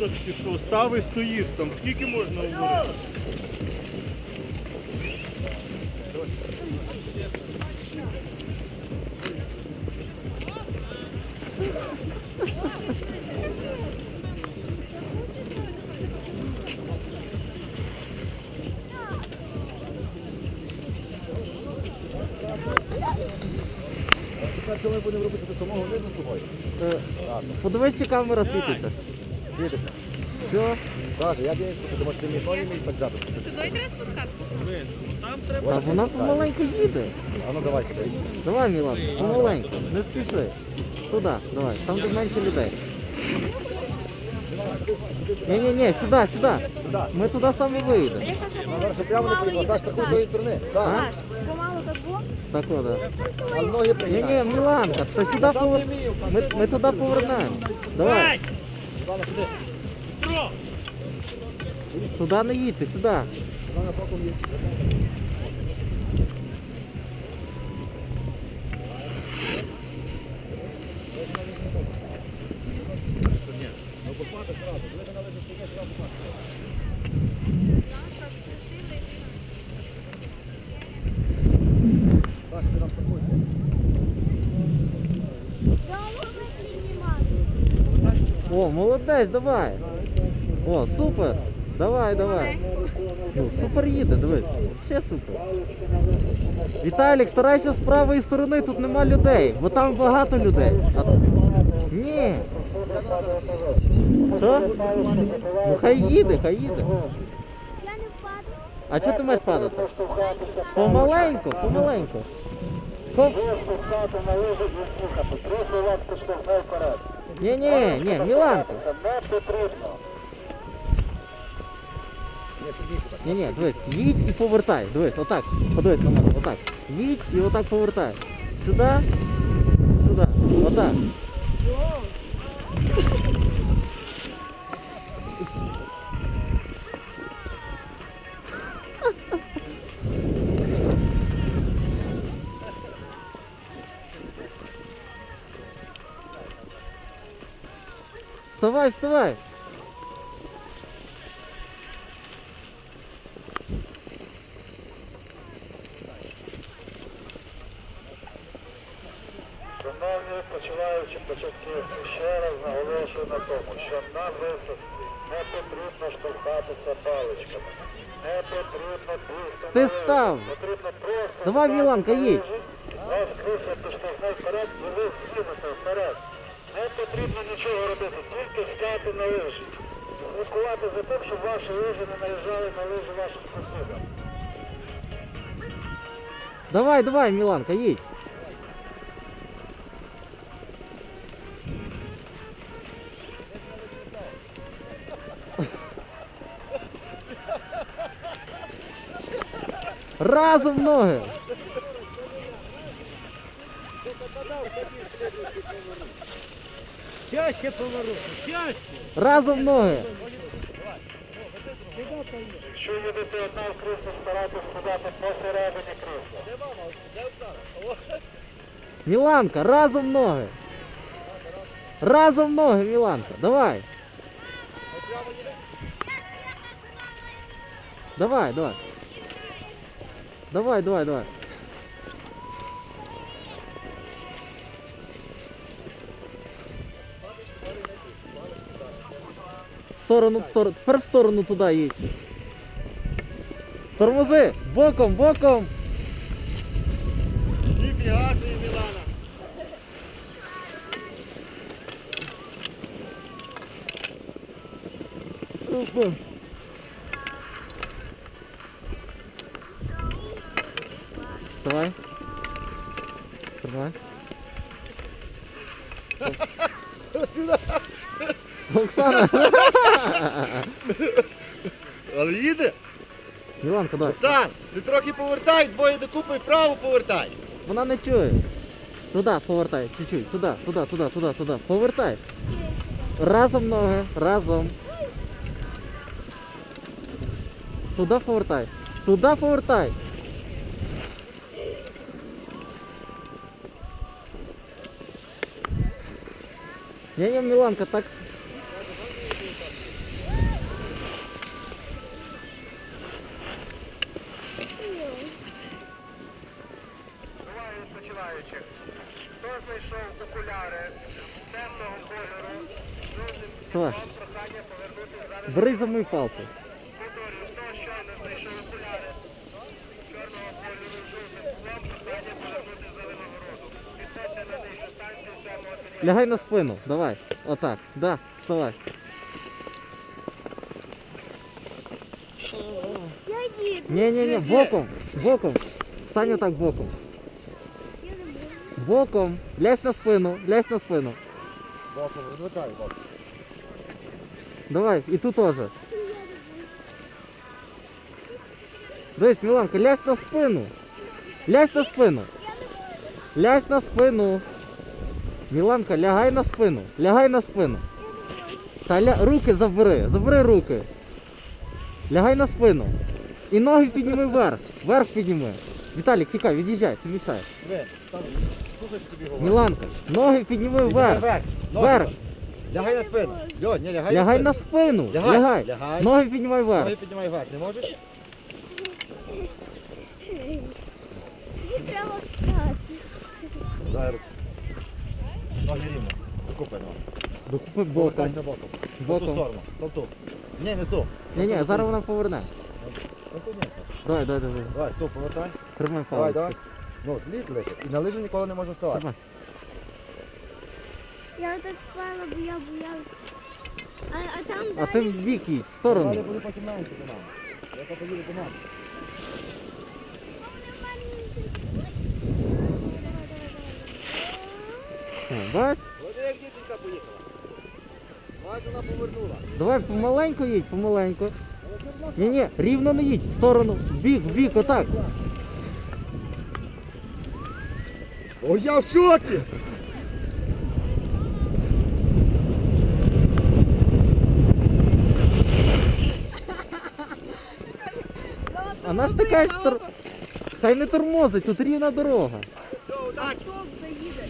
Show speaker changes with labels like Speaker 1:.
Speaker 1: придурок чи що? Став і стоїш там. Скільки можна говорити?
Speaker 2: Що ми будемо робити до самого видно тобою?
Speaker 3: Подивись, чи камера світиться.
Speaker 2: Їдете.
Speaker 3: Все.
Speaker 2: Саша, я дивлюся, що думаєш, ти мені ноги мій поджати.
Speaker 4: Туди треба спускатися?
Speaker 1: Там треба.
Speaker 3: А вона помаленьку їде.
Speaker 2: А ну давай сюди.
Speaker 3: Давай, Мілан, помаленьку, не спіши. Туди, давай, там де менше людей. Ні-ні-ні, сюди, сюди. Ми туди самі вийдемо.
Speaker 2: Ну, зараз ще прямо не поїхала. Саш, такої тої сторони. Так.
Speaker 4: Помалу так було?
Speaker 3: Так, о, да.
Speaker 2: А ноги пригинай.
Speaker 3: Ні-ні, Міланка, то сюди повер... ми, ми туди повернемо. Давай.
Speaker 2: Сюди.
Speaker 1: Що?
Speaker 3: Туди не їдьте, туди.
Speaker 2: Івана, боком їдь.
Speaker 3: О, молодець, давай. О, супер. Давай, давай. Ну, супер їде, дивись. Ще супер. Віталік, старайся з правої сторони, тут нема людей, бо там багато людей. А... Ні. Що? Ну хай їде, хай їде. А чого ти маєш падати? Помаленьку, помаленьку. Пом... Ні, ні, ні, Міланка. Ні, ні, дивись, їдь і повертай. Дивись, отак. Подивись на мене, отак. Їдь і отак повертай. Сюди, сюди, отак. Вставай, вставай.
Speaker 5: Шановні почуваючі початківці, ще раз наголошую на тому, що на висадці не потрібно штовхатися паличками, не потрібно бігти
Speaker 3: Ти
Speaker 5: на лижах.
Speaker 3: став.
Speaker 5: Потрібно просто
Speaker 3: Давай,
Speaker 5: стати
Speaker 3: Міланка,
Speaker 5: на
Speaker 3: їдь.
Speaker 5: лижі, Вас крісло поштовхне вперед і ви з'їдете вперед. Не потрібно нічого робити, тільки стати на лижі. Слідкувати за тим, щоб ваші лижі не наїжджали на лижі ваших сусідів.
Speaker 3: Давай, давай, Міланка, їдь. Разом ноги.
Speaker 1: Чаще поворот, чаще.
Speaker 3: Разом ноги.
Speaker 5: Якщо їдете одна в крісло, старайтесь сідати посередині крісла.
Speaker 3: Міланка, разом ноги. Разом ноги, Міланка. Давай. Давай, давай. Давай, давай, давай. Сторону, в сторону. Тепер в сторону туди їдь. Тормози! Боком, боком!
Speaker 1: І бігати, Мілана.
Speaker 3: Опа. Давай. Давай. Оксана!
Speaker 2: Але їде.
Speaker 3: Міланка, дай.
Speaker 2: Сан, ти трохи повертай, двоє докупи вправо повертай.
Speaker 3: Вона не чує. Туди повертай, чуть-чуть. Туди, туди, туди, туди, туди. Повертай. Разом ноги, разом. Туди повертай. Туди повертай. Ні, ні, Міланка, так.
Speaker 5: Сьомого під'їзду.
Speaker 3: Лягай на спину. Давай. Отак. Да, вставай. Ні, ні, ні, боком. Боком. Стань отак боком. Боком. Лясь на спину. Лясь на спину.
Speaker 2: Боком, розвитай, боком.
Speaker 3: Давай, і тут теж. Дивись, Міланка, лясь на спину. Лясь на спину. Лясь на спину. Міланка, лягай на спину. Лягай на спину. Та ля... руки забери, забери руки. Лягай на спину. І ноги підніми вверх. Вверх підніми. Віталік, тікай, від'їжджай, ти мішаєш. Міланка, ноги підніми вверх.
Speaker 2: Вверх. Лягай на спину. Льонь, не лягай,
Speaker 3: Лягай
Speaker 2: на
Speaker 3: на
Speaker 2: спину. Лягай,
Speaker 3: Лягай.
Speaker 2: лягай.
Speaker 3: Ноги піднімай
Speaker 2: Ноги
Speaker 3: вверх.
Speaker 2: піднімай вверх, не можеш?
Speaker 4: Мені треба встати.
Speaker 2: Дай руку. Ноги рівно. Докупи ноги.
Speaker 3: Докупи
Speaker 2: Повертайся
Speaker 3: боком.
Speaker 2: боком. В ту
Speaker 3: Боком.
Speaker 2: сторону. В. Ні, не ту.
Speaker 3: Ні, ні, зараз вона поверне.
Speaker 2: Ну, тут ні.
Speaker 3: Давай, давай, давай.
Speaker 2: Давай, ту повертай.
Speaker 3: Тримай
Speaker 2: Давай,
Speaker 3: палець.
Speaker 2: давай. Ну, зліз лише. І на лижі ніколи не можна ставати.
Speaker 3: Тримай.
Speaker 4: Я так спала, бо я боялась. А, а там
Speaker 3: А
Speaker 4: далі...
Speaker 3: ти в бік їдь, в
Speaker 2: Далі
Speaker 3: сторону.
Speaker 2: буде потім менше до нас. Я то поїду до нас.
Speaker 3: Бач?
Speaker 2: Ось як дівчинка поїхала. Бач, вона повернула.
Speaker 3: Давай помаленьку їдь, помаленьку. Ні, ні, рівно не їдь, в сторону, в бік, в бік, отак.
Speaker 2: О, я в шокі!
Speaker 3: Вона ж така ж тор... Хай не тормозить, тут рівна дорога.
Speaker 4: Автобус заїде.